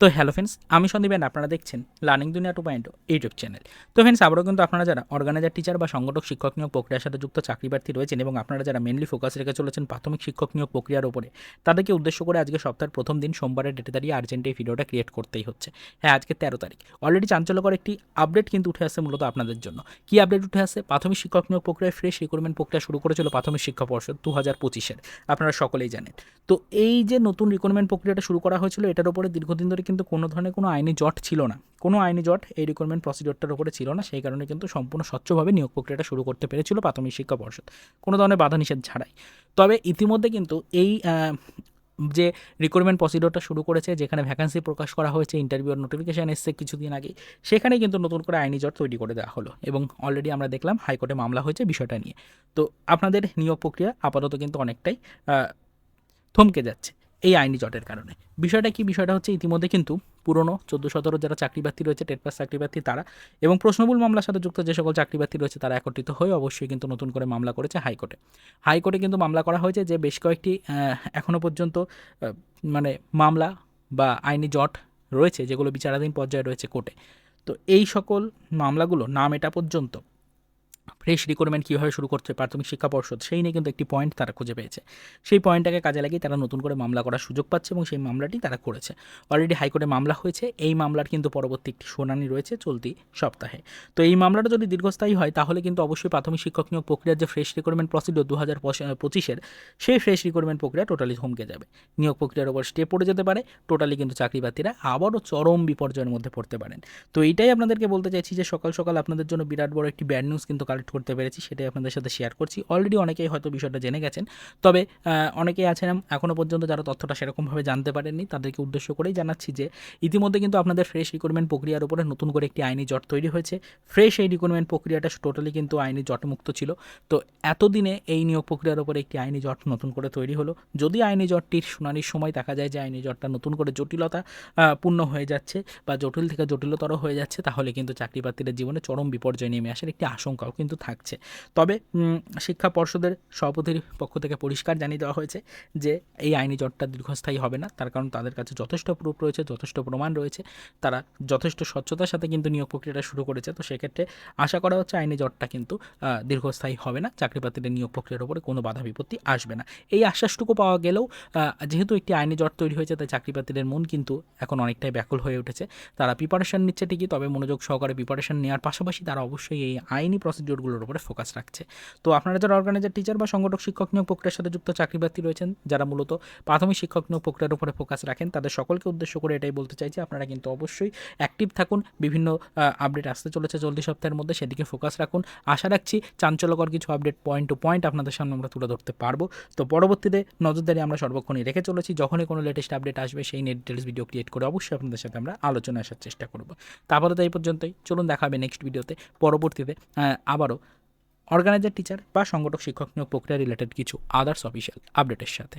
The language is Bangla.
তো হ্যালো ফ্রেন্ডস আমি সন্দীপ and আপনারা দেখছেন learning Duniya two point YouTube channel তো ফ্রেন্ডস আবারও কিন্তু আপনারা যারা অর্গানাইজার টিচার বা সংগঠক, শিক্ষক নিয়োগ প্রক্রিয়ার সাথে যুক্ত চাকরি প্রার্থী রয়েছেন এবং আপনারা যারা মেনলি ফোকাস রেখে চলেছেন প্রাথমিক শিক্ষক নিয়োগ প্রক্রিয়ার উপরে, তাদেরকে উদ্দেশ্য করে আজকে সপ্তাহের প্রথম দিন সোমবারের ডেটে দাঁড়িয়ে আর্জেন্ট এই ভিডিওটা ক্রিয়েট করতেই হচ্ছে। হ্যাঁ আজকে তেরো তারিখ। অলরেডি চাঞ্চল্যকর একটি আপডেট কিন্তু উঠে আসছে মূলত আপনাদের জন্য। কি আপডেট উঠে আসছে? প্রাথমিক শিক্ষক নিয়োগ প্রক্রিয়ায় ফ্রেশ রিক্রুটমেন্ট প্রক্রিয়া শুরু করেছিল প্রাথমিক শিক্ষা পর্ষদ দু হাজার পঁচিশের। আপনারা সকলেই জানেন। তো এই যে নতুন রিক্রুটমেন্ট প্রক্রিয়াটা শুরু করা হয়েছিল, এটার উপরে দীর্ঘদিন ধরে কিন্তু কোনো ধরনের কোনো আইনি জট ছিল না। কোনো আইনি জট এই রিক্রুটমেন্ট প্রসিডিওরটার উপরে ছিল না। সেই কারণে কিন্তু সম্পূর্ণ স্বচ্ছভাবে নিয়োগ প্রক্রিয়াটা শুরু করতে পেরেছিল প্রাথমিক শিক্ষা পর্ষদ। কোনো ধরনের বাধা নিষেধ ছাড়াই। তবে ইতিমধ্যে কিন্তু এই যে রিক্রুটমেন্ট প্রসিডিওরটা শুরু করেছে, যেখানে ভ্যাকান্সি প্রকাশ করা হয়েছে ইন্টারভিউর নোটিফিকেশান এসছে কিছুদিন আগে সেখানে কিন্তু নতুন করে আইনি জট তৈরি করে দেওয়া হলো। এবং অলরেডি আমরা দেখলাম হাইকোর্টে মামলা হয়েছে বিষয়টা নিয়ে। তো আপনাদের নিয়োগ প্রক্রিয়া আপাতত কিন্তু অনেকটাই থমকে যাচ্ছে। এই আইনি জটের কারণে। বিষয়টা কি? বিষয়টা হচ্ছে ইতিমধ্যে কিন্তু পুরনো চোদ্দ সতেরো যারা চাকরি প্রার্থী রয়েছে, টেট পাস চাকরি প্রার্থী তারা এবং প্রশ্নবুল মামলার সাথে যুক্ত যে সকল চাকরি প্রার্থী রয়েছে তারা একত্রিত হয়ে অবশ্যই কিন্তু নতুন করে মামলা করেছে হাইকোর্টে। হাইকোর্টে কিন্তু মামলা করা হয়েছে যে বেশ কয়েকটি এখনও পর্যন্ত মানে মামলা বা আইনি জট রয়েছে যেগুলো বিচারাধীন পর্যায়ে রয়েছে কোর্টে। তো এই সকল মামলাগুলো না মেটা পর্যন্ত ফ্রেশ রিক্রুটমেন্ট কীভাবে শুরু করছে প্রাথমিক শিক্ষা পর্ষদ, সেই নিয়ে কিন্তু একটি পয়েন্ট তারা খুঁজে পেয়েছে। সেই পয়েন্টটাকে কাজে লাগিয়ে তারা নতুন করে মামলা করার সুযোগ পাচ্ছে এবং সেই মামলাটি তারা করেছে। অলরেডি হাইকোর্টে মামলা হয়েছে, এই মামলার কিন্তু পরবর্তী একটি শুনানি রয়েছে চলতি সপ্তাহে। তো এই মামলাটা যদি দীর্ঘস্থায়ী হয়, তাহলে কিন্তু অবশ্যই প্রাথমিক শিক্ষক নিয়োগ প্রক্রিয়ার যে ফ্রেশ রিক্রুটমেন্ট প্রসিডিওর দু হাজার পঁচিশের, সেই ফ্রেশ রিক্রুটমেন্ট প্রক্রিয়া টোটালি থমকে যাবে। নিয়োগ প্রক্রিয়ার ওপর স্টে পড়ে যেতে পারে টোটালি কিন্তু চাকরি প্রার্থীরা আবারও চরম বিপর্যয়ের মধ্যে পড়তে পারেন। তো এইটাই আপনাদেরকে বলতে চাইছি যে সকাল সকাল আপনাদের জন্য বিরাট বড় একটি ব্যাড নিউজ কিন্তু কালেক্ট করতে পেরেছি, সেটাই আপনাদের সাথে শেয়ার করছি। অলরেডি অনেকেই হয়তো বিষয়টা জেনে গেছেন। তবে অনেকেই আছেন এখনও পর্যন্ত যারা তথ্যটা সেরকমভাবে জানতে পারেননি, তাদেরকে উদ্দেশ্য করেই জানাচ্ছি যে, ইতিমধ্যে কিন্তু আপনাদের ফ্রেশ রিক্রুটমেন্ট প্রক্রিয়ার উপরে নতুন করে একটি আইনি জট তৈরি হয়েছে। ফ্রেশ এই রিক্রুটমেন্ট প্রক্রিয়াটা টোটালি কিন্তু আইনি জটমুক্ত ছিল। তো এতদিনে এই নিয়োগ প্রক্রিয়ার উপরে একটি আইনি জট নতুন করে তৈরি হলো। যদি আইনি জটটির শুনানির সময় দেখা যায় যে আইনি জটটা নতুন করে জটিলতা পূর্ণ হয়ে যাচ্ছে বা জটিল থেকে জটিলতর হয়ে যাচ্ছে, তাহলে কিন্তু চাকরি প্রার্থীদের জীবনে চরম বিপর্যয় নেমে আসার একটি আশঙ্কাও কিন্তু থাকছে। তবে শিক্ষা পর্ষদের সভাপতির পক্ষ থেকে পরিষ্কার জানিয়ে দেওয়া হয়েছে যে, এই আইনি জটটা দীর্ঘস্থায়ী হবে না। তার কারণ তাদের কাছে যথেষ্ট প্রুফ রয়েছে, যথেষ্ট প্রমাণ রয়েছে। তারা যথেষ্ট স্বচ্ছতার সাথে কিন্তু নিয়োগ প্রক্রিয়াটা শুরু করেছে। তো সেক্ষেত্রে আশা করা হচ্ছে আইনি জটটা কিন্তু দীর্ঘস্থায়ী হবে না। চাকরি প্রার্থীদের নিয়োগ প্রক্রিয়ার উপরে কোনো বাধা বিপত্তি আসবে না। এই আশ্বাসটুকু পাওয়া গেলেও যেহেতু একটি আইনি জট তৈরি হয়েছে, তাই চাকরি প্রার্থীদের মন কিন্তু এখন অনেকটাই ব্যাকুল হয়ে উঠেছে। তারা প্রিপারেশন নিচ্ছে ঠিকই, তবে মনোযোগ সহকারে প্রিপারেশন নেওয়ার পাশাপাশি তারা অবশ্যই এই আইনি প্রসিডিওরগুলোর উপরে ফোকাস রাখছে। তো আপনারা যারা অর্গানাইজার টিচার বা সংগঠক শিক্ষক নিয়োগ প্রক্রিয়ার সাথে যুক্ত চাকরি রয়েছেন যারা মূলত প্রাথমিক শিক্ষক নিয়োগ প্রক্রিয়ার উপরে ফোকাস রাখেন তাদের সকলকে উদ্দেশ্য করে এটাই বলতে চাইছি আপনারা কিন্তু অবশ্যই অ্যাক্টিভ থাকুন। বিভিন্ন আপডেট আসতে চলেছে চলতি সপ্তাহের মধ্যে সেদিকে ফোকাস রাখুন। আশা রাখছি চাঞ্চল্যকর কিছু আপডেট পয়েন্ট টু পয়েন্ট আপনাদের সামনে আমরা তুলে ধরতে পারব। তো পরবর্তীতে নজরদারি আমরা সর্বক্ষণই রেখে চলেছি যখনই কোনো লেটেস্ট আপডেট আসবে সেই নেট ডিটেলস ভিডিও ক্রিয়েট করে অবশ্যই আপনাদের সাথে আমরা আলোচনা আসার চেষ্টা করব। তারপরে তো এই পর্যন্তই চলুন দেখা হবে নেক্সট ভিডিওতে পরবর্তীতে আহ, আবারও অর্গানাইজার টিচার বা সংগঠক শিক্ষক নিয়োগ প্রক্রিয়া রিলেটেড কিছু আদার্স অফিসিয়াল আপডেটের সাথে।